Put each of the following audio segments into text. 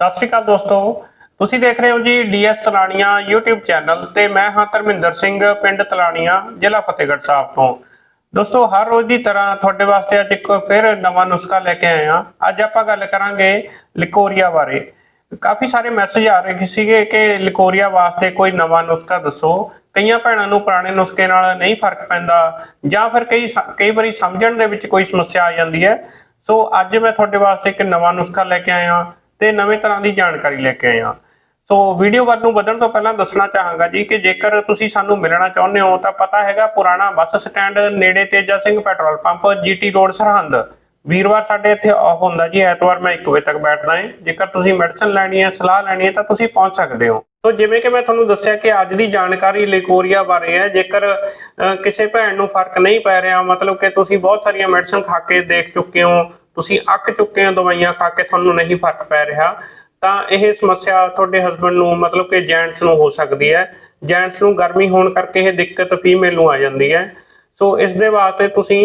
ਸਤਿ ਸ਼੍ਰੀ ਅਕਾਲ ਦੋਸਤੋ। ਤੁਸੀਂ ਦੇਖ ਰਹੇ ਹੋ ਜੀ ਡੀਐਸ ਤਲਾਣੀਆਂ YouTube ਚੈਨਲ ਤੇ ਮੈਂ ਹਾਂ ਧਰਮਿੰਦਰ ਸਿੰਘ, ਪਿੰਡ ਤਲਾਣੀਆਂ, ਜ਼ਿਲ੍ਹਾ ਫਤਿਹਗੜ੍ਹ ਸਾਹਿਬ ਤੋਂ। ਦੋਸਤੋ, ਹਰ ਰੋਜ਼ ਦੀ ਤਰ੍ਹਾਂ ਤੁਹਾਡੇ ਵਾਸਤੇ ਅੱਜ ਇੱਕ ਫਿਰ ਨਵਾਂ ਨੁਸਖਾ ਲੈ ਕੇ ਆਏ ਹਾਂ। ਅੱਜ ਆਪਾਂ ਗੱਲ ਕਰਾਂਗੇ ਲਿਕੋਰੀਆ ਬਾਰੇ। ਕਾਫੀ ਸਾਰੇ ਮੈਸੇਜ ਆ ਰਹੇ ਸੀਗੇ ਕਿ ਲਿਕੋਰੀਆ ਵਾਸਤੇ ਕੋਈ ਨਵਾਂ ਨੁਸਖਾ ਦੱਸੋ। ਕਈਆਂ ਭੈਣਾਂ ਨੂੰ ਪੁਰਾਣੇ ਨੁਸਖੇ ਨਾਲ ਨਹੀਂ ਫ਼ਰਕ ਪੈਂਦਾ ਜਾਂ ਫਿਰ ਕਈ ਕਈ ਵਾਰੀ ਸਮਝਣ ਦੇ ਵਿੱਚ ਕੋਈ ਸਮੱਸਿਆ ਆ ਜਾਂਦੀ ਹੈ। ਸੋ ਅੱਜ ਮੈਂ ਤੁਹਾਡੇ ਵਾਸਤੇ ਇੱਕ ਨਵਾਂ ਨੁਸਖਾ ਲੈ ਕੇ ਆਇਆ। ਤੇ ਨਵੇਂ ਤਰ੍ਹਾਂ ਦੀ ਜਾਣਕਾਰੀ ਲੈ ਕੇ ਆਇਆ ਸੋ ਵੀਡੀਓ ਵੱਲ ਨੂੰ ਵਧਣ ਤੋਂ ਪਹਿਲਾਂ ਦੱਸਣਾ ਚਾਹਾਂਗਾ ਜੀ ਕਿ ਜੇਕਰ ਤੁਸੀਂ ਸਾਨੂੰ ਮਿਲਣਾ ਚਾਹੁੰਦੇ ਹੋ ਤਾਂ ਪਤਾ ਹੈਗਾ ਪੁਰਾਣਾ ਬੱਸ ਸਟੈਂਡ ਨੇੜੇ Teja Singh petrol pump, GT road, Sirhind. ਵੀਰਵਾਰ ਸਾਡੇ ਇੱਥੇ ਆਫ ਹੁੰਦਾ ਜੀ, ਐਤਵਾਰ ਮੈਂ 1 ਵਜੇ ਤੱਕ ਬੈਠਦਾ ਹਾਂ। ਜੇਕਰ ਤੁਸੀਂ ਮੈਡੀਸਨ ਲੈਣੀ ਹੈ, ਸਲਾਹ ਲੈਣੀ ਹੈ ਤਾਂ ਤੁਸੀਂ ਪਹੁੰਚ ਸਕਦੇ ਹੋ। ਸੋ ਜਿਵੇਂ ਕਿ ਮੈਂ ਤੁਹਾਨੂੰ ਦੱਸਿਆ ਕਿ ਅੱਜ ਦੀ ਜਾਣਕਾਰੀ ਲਿਕੋਰੀਆ ਬਾਰੇ ਹੈ, ਜੇਕਰ ਕਿਸੇ ਭੈਣ ਨੂੰ ਫ਼ਰਕ ਨਹੀਂ ਪੈ ਰਿਹਾ, ਮਤਲਬ ਕਿ ਤੁਸੀਂ ਬਹੁਤ ਸਾਰੀਆਂ ਮੈਡੀਸਨ ਖਾ ਕੇ ਦੇਖ ਚੁੱਕੇ ਹੋ ਤੁਸੀਂ ਅੱਕ ਚੁੱਕੇ ਹੋ ਦਵਾਈਆਂ ਖਾ ਕੇ ਤੁਹਾਨੂੰ ਨਹੀਂ ਫ਼ਰਕ ਪੈ ਰਿਹਾ ਤਾਂ ਇਹ ਸਮੱਸਿਆ ਤੁਹਾਡੇ ਹਸਬੰਡ ਨੂੰ ਮਤਲਬ ਕਿ ਜੈਂਟਸ ਨੂੰ ਹੋ ਸਕਦੀ ਹੈ। ਜੈਂਟਸ ਨੂੰ ਗਰਮੀ ਹੋਣ ਕਰਕੇ ਇਹ ਦਿੱਕਤ ਫੀਮੇਲ ਨੂੰ ਆ ਜਾਂਦੀ ਹੈ। ਸੋ ਇਸ ਦੇ ਵਾਸਤੇ ਤੁਸੀਂ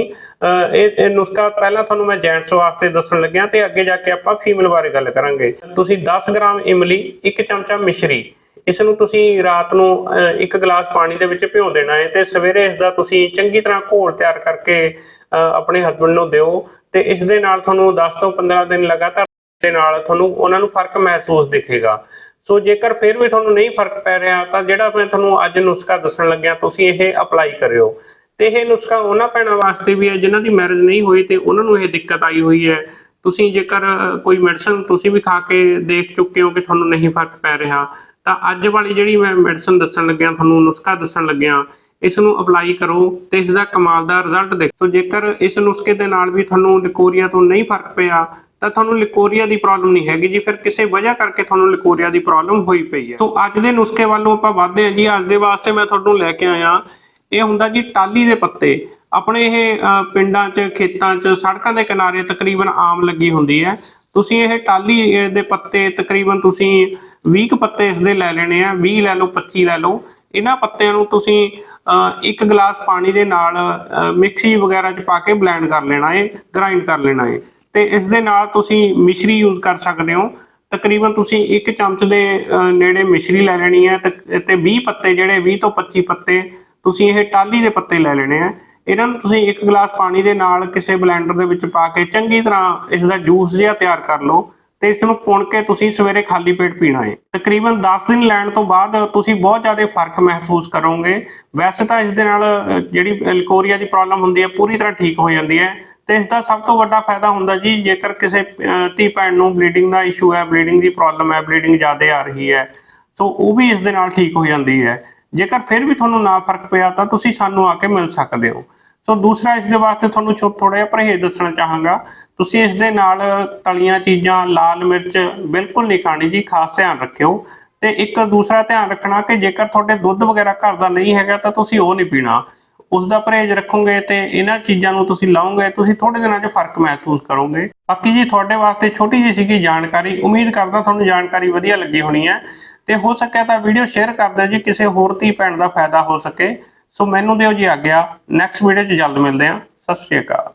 ਇਹ ਨੁਸਖਾ ਪਹਿਲਾਂ ਤੁਹਾਨੂੰ ਮੈਂ ਜੈਂਟਸ ਵਾਸਤੇ ਦੱਸਣ ਲੱਗਿਆ ਤੇ ਅੱਗੇ ਜਾ ਕੇ ਆਪਾਂ ਫੀਮੇਲ ਬਾਰੇ ਗੱਲ ਕਰਾਂਗੇ। ਤੁਸੀਂ 10 ਗ੍ਰਾਮ ਇਮਲੀ ਇੱਕ ਚਮਚਾ ਮਿਸ਼ਰੀ ਇਸ ਨੂੰ ਤੁਸੀਂ ਰਾਤ ਨੂੰ ਅਹ, ਇੱਕ ਗਲਾਸ ਪਾਣੀ ਦੇ ਵਿੱਚ ਭਿਓ ਦੇਣਾ ਹੈ ਤੇ ਸਵੇਰੇ ਇਸ ਦਾ ਤੁਸੀਂ ਚੰਗੀ ਤਰ੍ਹਾਂ ਘੋਲ ਤਿਆਰ ਕਰਕੇ ਅਹ, ਆਪਣੇ ਹਸਬੰਡ ਨੂੰ ਦਿਓ। ਤੇ ਇਸ ਦੇ ਨਾਲ ਤੁਹਾਨੂੰ 10 ਤੋਂ 15 ਦਿਨ ਲਗਾਤਾਰ ਦੇ ਨਾਲ ਤੁਹਾਨੂੰ ਉਹਨਾਂ ਨੂੰ ਫ਼ਰਕ ਮਹਿਸੂਸ ਦਿਖੇਗਾ। ਸੋ ਜੇਕਰ ਫਿਰ ਵੀ ਤੁਹਾਨੂੰ ਨਹੀਂ ਫ਼ਰਕ ਪੈ ਰਿਹਾ, ਤਾਂ ਜਿਹੜਾ ਮੈਂ ਤੁਹਾਨੂੰ ਅੱਜ ਨੁਸਖਾ ਦੱਸਣ ਲੱਗਿਆ, ਤੁਸੀਂ ਇਹ ਅਪਲਾਈ ਕਰਿਓ। ਤੇ ਇਹ ਨੁਸਖਾ ਉਹਨਾਂ ਭੈਣਾਂ ਵਾਸਤੇ ਵੀ ਹੈ, ਜਿਨ੍ਹਾਂ ਦੀ ਮੈਰਿਜ ਨਹੀਂ ਹੋਈ ਤੇ ਉਹਨਾਂ ਨੂੰ ਇਹ ਦਿੱਕਤ ਆਈ ਹੋਈ ਹੈ। ਤੁਸੀਂ ਜੇਕਰ ਕੋਈ ਮੈਡੀਸਨ ਤੁਸੀਂ ਵੀ ਖਾ ਕੇ ਦੇਖ ਚੁੱਕੇ ਹੋ ਕਿ ਤੁਹਾਨੂੰ ਨਹੀਂ ਫ਼ਰਕ ਪੈ ਰਿਹਾ, ਤਾਂ ਅੱਜ ਵਾਲੀ ਜਿਹੜੀ ਮੈਂ ਮੈਡੀਸਨ ਦੱਸਣ ਲੱਗਿਆ, ਤੁਹਾਨੂੰ ਨੁਸਖਾ ਦੱਸਣ ਲੱਗਿਆ ਇਸ ਨੂੰ ਅਪਲਾਈ ਕਰੋ ਤੇ ਇਸ ਦਾ ਕਮਾਲ ਦਾ ਰਿਜ਼ਲਟ ਦੇਖੋ। ਜੇਕਰ ਇਸ ਨੁਸਖੇ ਦੇ ਨਾਲ ਵੀ ਤੁਹਾਨੂੰ ਲਿਕੋਰੀਆ ਤੋਂ ਨਹੀਂ ਫ਼ਰਕ ਪਿਆ, ਤਾਂ ਤੁਹਾਨੂੰ ਲਿਕੋਰੀਆ ਦੀ ਪ੍ਰੋਬਲਮ ਨਹੀਂ ਹੈਗੀ ਜੀ। ਫਿਰ ਕਿਸੇ ਵਜ੍ਹਾ ਕਰਕੇ ਤੁਹਾਨੂੰ ਲਿਕੋਰੀਆ ਦੀ ਪ੍ਰੋਬਲਮ ਹੋਈ ਪਈ ਹੈ। ਸੋ ਅੱਜ ਦੇ ਨੁਸਖੇ ਵੱਲੋਂ ਆਪਾਂ ਵਧਦੇ ਹਾਂ ਜੀ। ਅੱਜ ਦੇ ਵਾਸਤੇ ਮੈਂ ਤੁਹਾਨੂੰ ਲੈ ਕੇ ਆਇਆ। ਇਹ ਹੁੰਦਾ ਜੀ ਟਾਲੀ ਦੇ ਪੱਤੇ। ਆਪਣੇ ਇਹ ਪਿੰਡਾਂ 'ਚ, ਖੇਤਾਂ 'ਚ, ਸੜਕਾਂ ਦੇ ਕਿਨਾਰੇ ਤਕਰੀਬਨ ਆਮ ਲੱਗੀ ਹੁੰਦੀ ਹੈ। ਤੁਸੀਂ ਇਹ ਟਾਲੀ ਦੇ ਪੱਤੇ ਤਕਰੀਬਨ ਤੁਸੀਂ 20 ਕੁ ਪੱਤੇ ਇਸ ਦੇ ਲੈ ਲੈਣੇ ਆ। 20 ਲੈ ਲਓ 25 ਲੈ ਲਓ। ਇਹਨਾਂ ਪੱਤਿਆਂ ਨੂੰ ਤੁਸੀਂ ਇੱਕ ਗਲਾਸ ਪਾਣੀ ਦੇ ਨਾਲ ਮਿਕਸੀ ਵਗੈਰਾ 'ਚ ਪਾ ਕੇ ਬਲੈਂਡ ਕਰ ਲੈਣਾ ਹੈ ਗ੍ਰਾਈਂਡ ਕਰ ਲੈਣਾ ਹੈ ਤੇ ਇਸ ਦੇ ਨਾਲ ਤੁਸੀਂ ਮਿਸ਼ਰੀ ਯੂਜ਼ ਕਰ ਸਕਦੇ ਹੋ। ਤਕਰੀਬਨ ਤੁਸੀਂ ਇੱਕ ਚਮਚ ਦੇ ਨੇੜੇ ਮਿਸ਼ਰੀ ਲੈ ਲੈਣੀ ਹੈ ਤੇ ਤੇ 20 ਪੱਤੇ ਜਿਹੜੇ 20 ਤੋਂ 25 ਪੱਤੇ ਤੁਸੀਂ ਇਹ ਟਾਲੀ ਦੇ ਪੱਤੇ ਲੈ ਲੈਣੇ ਆ। ਇਹਨਾਂ ਨੂੰ ਤੁਸੀਂ ਇੱਕ ਗਲਾਸ ਪਾਣੀ ਦੇ ਨਾਲ ਕਿਸੇ ਬਲੈਂਡਰ ਦੇ ਵਿੱਚ ਪਾ ਕੇ ਚੰਗੀ ਤਰ੍ਹਾਂ ਇਸ ਦਾ ਜੂਸ ਜਿਹਾ ਤਿਆਰ ਕਰ ਲਓ। ਤੇ ਇਸ ਨੂੰ ਪੁਣ ਕੇ ਤੁਸੀਂ ਸਵੇਰੇ ਖਾਲੀ ਪੇਟ ਪੀਣਾ ਹੈ। ਤਕਰੀਬਨ 10 ਦਿਨ ਲੈਣ ਤੋਂ ਬਾਅਦ ਤੁਸੀਂ ਬਹੁਤ ਜ਼ਿਆਦਾ ਫ਼ਰਕ ਮਹਿਸੂਸ ਕਰੋਗੇ। ਵੈਸੇ ਤਾਂ ਇਸ ਦੇ ਨਾਲ ਜਿਹੜੀ ਲਿਕੋਰੀਆ ਦੀ ਪ੍ਰੋਬਲਮ ਹੁੰਦੀ ਹੈ, ਪੂਰੀ ਤਰ੍ਹਾਂ ਠੀਕ ਹੋ ਜਾਂਦੀ ਹੈ। ਤੇ ਇਸ ਦਾ ਸਭ ਤੋਂ ਵੱਡਾ ਫਾਇਦਾ ਹੁੰਦਾ ਜੀ, ਜੇਕਰ ਕਿਸੇ ਧੀ ਭੈਣ ਨੂੰ ਬਲੀਡਿੰਗ ਦਾ ਇਸ਼ੂ ਹੈ ਬਲੀਡਿੰਗ ਦੀ ਪ੍ਰੋਬਲਮ ਹੈ ਬਲੀਡਿੰਗ ਜ਼ਿਆਦਾ ਆ ਰਹੀ ਹੈ, ਸੋ ਉਹ ਵੀ ਇਸ ਦੇ ਨਾਲ ਠੀਕ ਹੋ ਜਾਂਦੀ ਹੈ। ਜੇਕਰ ਫਿਰ ਵੀ ਤੁਹਾਨੂੰ ਨਾ ਫ਼ਰਕ ਪਿਆ, ਤਾਂ ਤੁਸੀਂ ਸਾਨੂੰ ਆ ਕੇ ਮਿਲ ਸਕਦੇ ਹੋ। ਸੋ ਦੂਸਰਾ ਇਸ ਦੇ ਵਾਸਤੇ ਤੁਹਾਨੂੰ ਥੋੜਾ ਜਿਹਾ ਪਰਹੇਜ਼ ਦੱਸਣਾ ਚਾਹਾਂਗਾ। ਤੁਸੀਂ ਇਸ ਦੇ ਨਾਲ ਤਲੀਆਂ ਚੀਜ਼ਾਂ, ਲਾਲ ਮਿਰਚ ਬਿਲਕੁਲ ਨਹੀਂ ਖਾਣੀ ਜੀ, ਖਾਸ ਧਿਆਨ ਰੱਖਿਓ। ਤੇ ਇੱਕ ਦੂਸਰਾ ਧਿਆਨ ਰੱਖਣਾ ਕਿ ਜੇਕਰ ਤੁਹਾਡੇ ਦੁੱਧ ਵਗੈਰਾ ਘਰ ਦਾ ਨਹੀਂ ਹੈਗਾ ਤਾਂ ਤੁਸੀਂ ਉਹ ਨਹੀਂ ਪੀਣਾ। ਉਸ ਦਾ ਪਰਹੇਜ਼ ਰੱਖੋਗੇ ਤੇ ਇਹਨਾਂ ਚੀਜ਼ਾਂ ਨੂੰ ਤੁਸੀਂ ਲਾਓਗੇ, ਤੁਸੀਂ ਥੋੜੇ ਦਿਨਾਂ 'ਚ ਫ਼ਰਕ ਮਹਿਸੂਸ ਕਰੋਗੇ। ਬਾਕੀ ਜੀ, ਤੁਹਾਡੇ ਵਾਸਤੇ ਛੋਟੀ ਜਿਹੀ ਸੀਗੀ ਜਾਣਕਾਰੀ। ਉਮੀਦ ਕਰਦਾ ਤੁਹਾਨੂੰ ਜਾਣਕਾਰੀ ਵਧੀਆ ਲੱਗੀ ਹੋਣੀ ਹੈ। ਤੇ ਹੋ ਸਕਿਆ ਤਾਂ ਵੀਡੀਓ ਸ਼ੇਅਰ ਕਰ ਦਿਓ ਜੀ, ਕਿਸੇ ਹੋਰ ਧੀ ਭੈਣ ਦਾ ਫਾਇਦਾ ਹੋ ਸਕੇ। ਸੋ ਮੈਨੂੰ ਦਿਓ ਜੀ ਆਗਿਆ। ਨੈਕਸਟ ਵੀਡੀਓ 'ਚ ਜਲਦ ਮਿਲਦੇ ਹਾਂ। ਸਤਿ ਸ਼੍ਰੀ ਅਕਾਲ।